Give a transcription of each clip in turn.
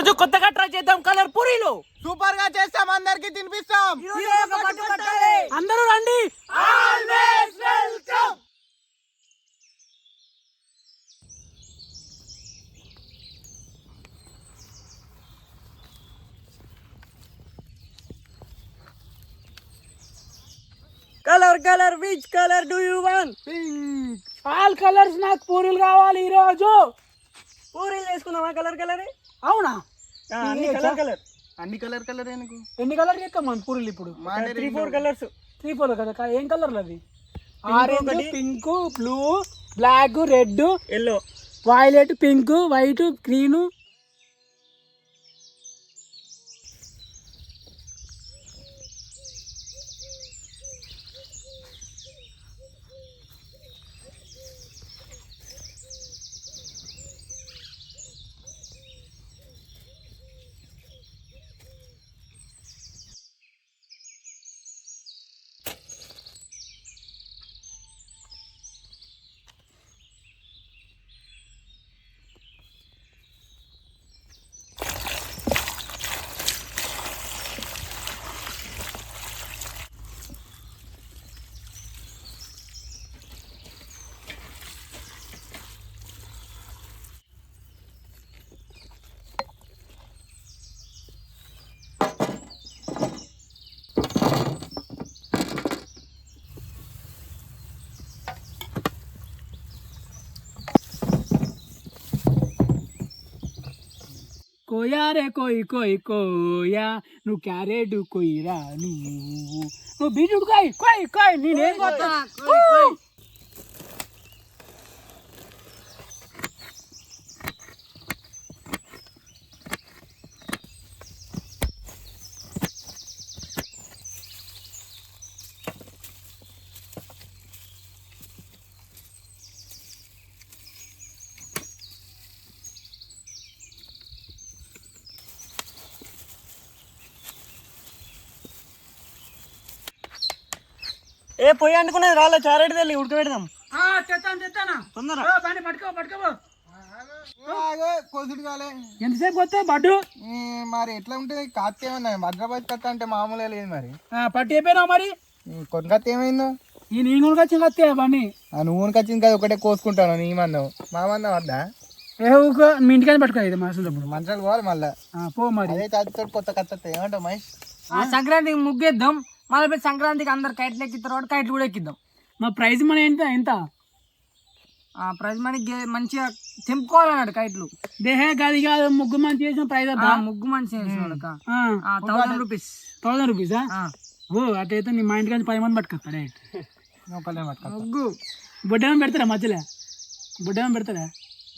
రోజు కొత్తగా ట్రై చేద్దాం కలర్ పూరీలు. సూపర్గా చేస్తాం అందరికి తినిపిస్తాం. అందరూ రండి. Colour colour which colour do you want all colours నాకు పూరీలు కావాలి ఈ రోజు పూరీలు వేసుకుందామా కలర్ కలర్ అవునా? అన్ని కలర్ కలర్. అన్ని కలర్ కలర్ నీకు ఎన్ని కలర్ చేస్తాం మనం పూరీలు ఇప్పుడు? Three. Four colours. Three four కదా ఏం కలర్లు అవి? Orange pink blue black red yellow violet pink white green Koya રે કોઈ કોઈ કોયા નું ક્યારે ડુ કોઈરાનું બીજું કઈ? કોઈ કોઈ ની ને ఏ పొయ్యి అనుకున్నది రాలే చారెట్ తల్లి ఉడకబెడదాం తెస్తాను తెస్తానా తొందర బండి పట్టుకో పట్టుకో కొద్దుడు కాలే. ఎంతసేపు వస్తే బడ్డు మరి ఎట్లా ఉంటుంది? కాత్త ఏమన్నా హైదరాబాద్ కత్త అంటే మామూలుగా లేదు మరి. పట్టి అయిపోయినావు మరి? కొన్ని కత్త ఏమైందో? ఈ నీ నూనె వచ్చిన కత్తే బండి? ఆ నువ్వునికి వచ్చింది కదా ఒకటే కోసుకుంటాను నీ మన్నావు మా మన్నావు వద్దా? ఏ ఊకో మీ ఇంటికని పట్టుకో ఇది మాసినప్పుడు మంచాలు పోవాలి మళ్ళా. పో మరి. అదే కొత్త కత్త ఏమంటావు మహేష్? సంక్రాంతికి ముగ్గేద్దాం. మళ్ళీ సంక్రాంతికి అందరు కైట్లు ఎక్కిన తర్వాత కైట్లు కూడా ఎక్కిద్దాం. మా ప్రైజ్ మన ఎంత? ఎంత? ఆ ప్రైజ్ మనకి మంచిగా తెంపుకోవాలన్నాడు కైట్లు. దేహే గది కాదు ముగ్గు మంచి చేసిన ప్రైజ్ ఆ, ముగ్గు మంచిగా థౌసండ్ రూపీస్ థౌసండ్ రూపీసా ఓ అటైతే నీ మా ఇంటికి పది మంది పట్టుకొస్తా డైరెక్ట్ ఒకళ్ళే పట్టుకో ముగ్గు. బుడ్డేమో పెడతారా మధ్యలో? బుడ్డేమో పెడతారా?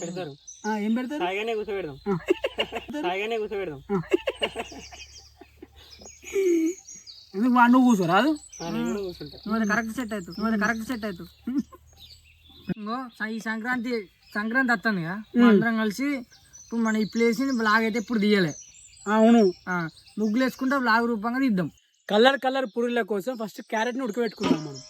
పెడతారు. ఆ, ఏం పెడతారు? సాయిగానే కూర్చోబెడదాం. సాయిగానే కూర్చోబెడదాం. ఎందుకు వాడు నువ్వు కూడా కూర్చుంటా. నువ్వు కరెక్ట్ సెట్ అవుతావు నువ్వు కరెక్ట్ సెట్ అవుతావు. ఇంకో ఈ సంక్రాంతి సంక్రాంతి వస్తుంది కదా? అందరం కలిసి ఇప్పుడు మన ఈ ప్లేస్ బ్లాగ్ అయితే ఇప్పుడు తీయలే. అవును. ముగ్గులు వేసుకుంటే బ్లాగ్ రూపంగా తీద్దాం. కలర్ కలర్ పురుగుల కోసం ఫస్ట్ క్యారెట్ని ఉడకబెట్టుకుందాం మనం.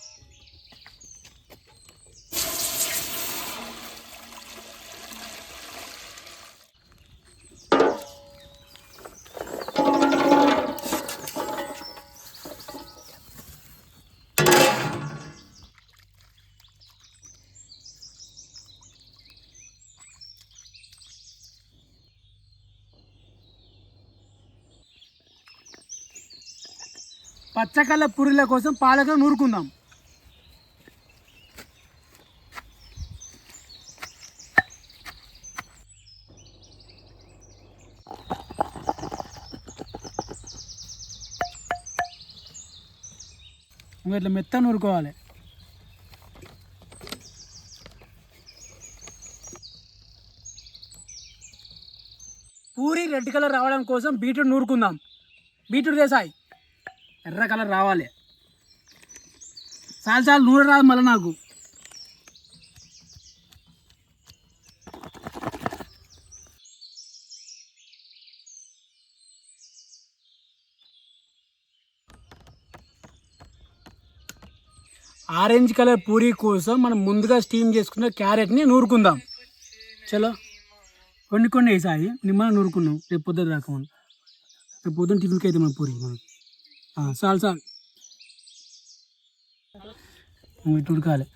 పచ్చకల్ల పురుగుల కోసం పాలక నూరుకుందాం. ఇంకా ఇట్లా మెత్త నూరుకోవాలి. పూరి రెడ్ కలర్ రావడం కోసం బీట్రూట్ నూరుకుందాం. బీట్రూట్ వేసాయి ఎర్ర కలర్ రావాలి. చాలు చాలు నూనె రాదు మళ్ళీ నాకు. ఆరెంజ్ కలర్ పూరి కోసం మనం ముందుగా స్టీమ్ చేసుకున్న క్యారెట్ని నూరుకుందాం. చలో. కొన్ని కొన్ని వేసాయి నిమ్మల్ని నూరుకున్నాం. రేపు పొద్దున దాకా రేపు పొద్దున్న టిఫిన్కి అయితే మనం పూరి. మనం ఆ, చాలు చాలు నువ్వు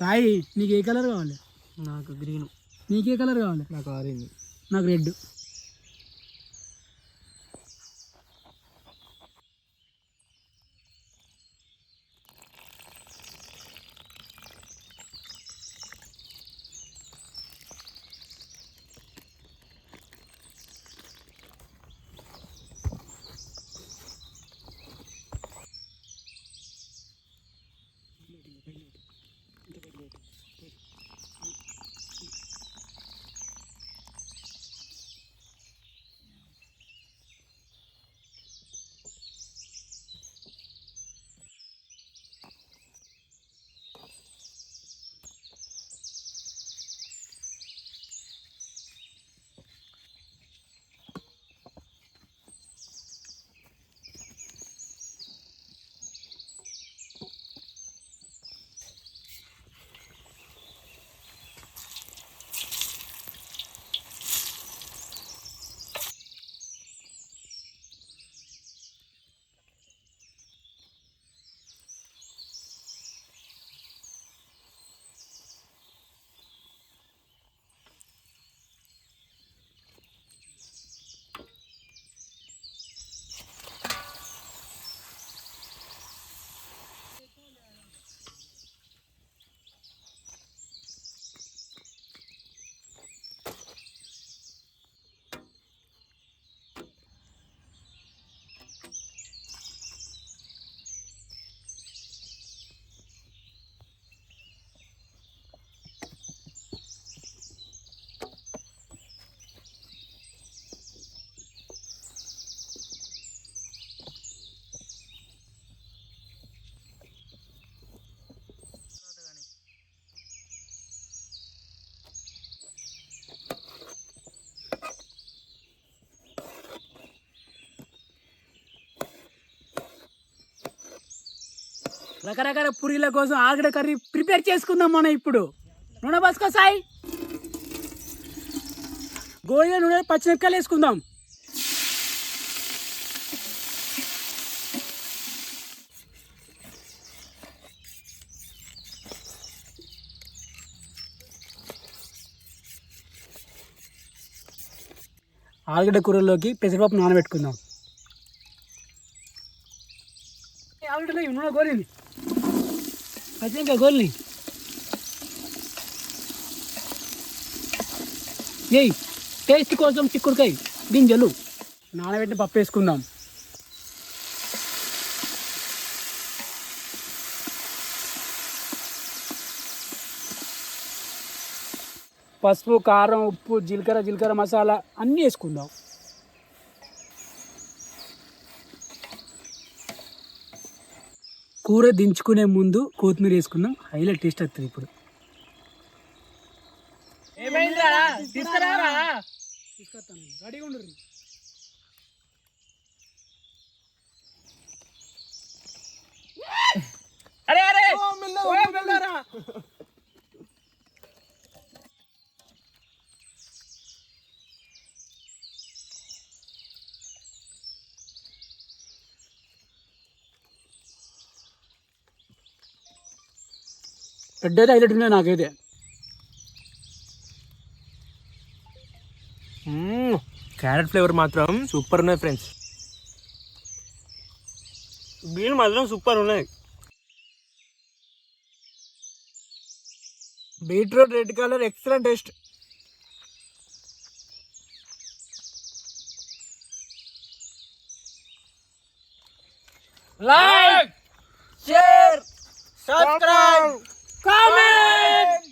సాయి నీకు ఏ కలర్ కావాలి? నాకు గ్రీన్. నీకు ఏ కలర్ కావాలి? నాకు ఆరెంజ్. నాకు రెడ్. రకరకాల పూరీల కోసం ఆగడ కర్రీ ప్రిపేర్ చేసుకుందాం మనం ఇప్పుడు. నూనె బస్కో సాయి. గోధుమ నూనె పచ్చిమిరపకాయలు వేసుకుందాం. ఆలుగడ్డ కూరలోకి పెసరపప్పు నానబెట్టుకుందాం. ఆలుగడ్డలో నూనె పచ్చిమిరపకాయ గోలిని ఏయ్ టేస్ట్ కోసం చిక్కుడుకాయ గింజలు. నానబెట్టిన పప్పు వేసుకుందాం. పసుపు కారం ఉప్పు జీలకర్ర జీలకర్ర మసాలా అన్నీ వేసుకుందాం. కూర దించుకునే ముందు కొత్తిమీర వేసుకుందాం. హైలైట్ టేస్ట్ వస్తుంది ఇప్పుడు. రెడీగా ఉండరు అరే అరే! పెద్దది హైలైట్ ఉన్నాయి నాకైతే క్యారెట్ ఫ్లేవర్ మాత్రం సూపర్ ఉన్నాయి ఫ్రెండ్స్ బీన్ మాత్రం సూపర్ ఉన్నాయి beetroot red colour excellent taste like share subscribe comment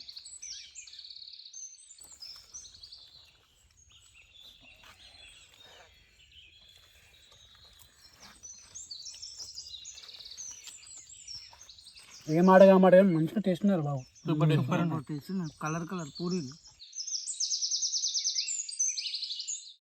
ఏం ఆడగా మాట మంచిగా టేస్ట్ ఉన్నారు బాబు. కలర్ కలర్ పూరీలు.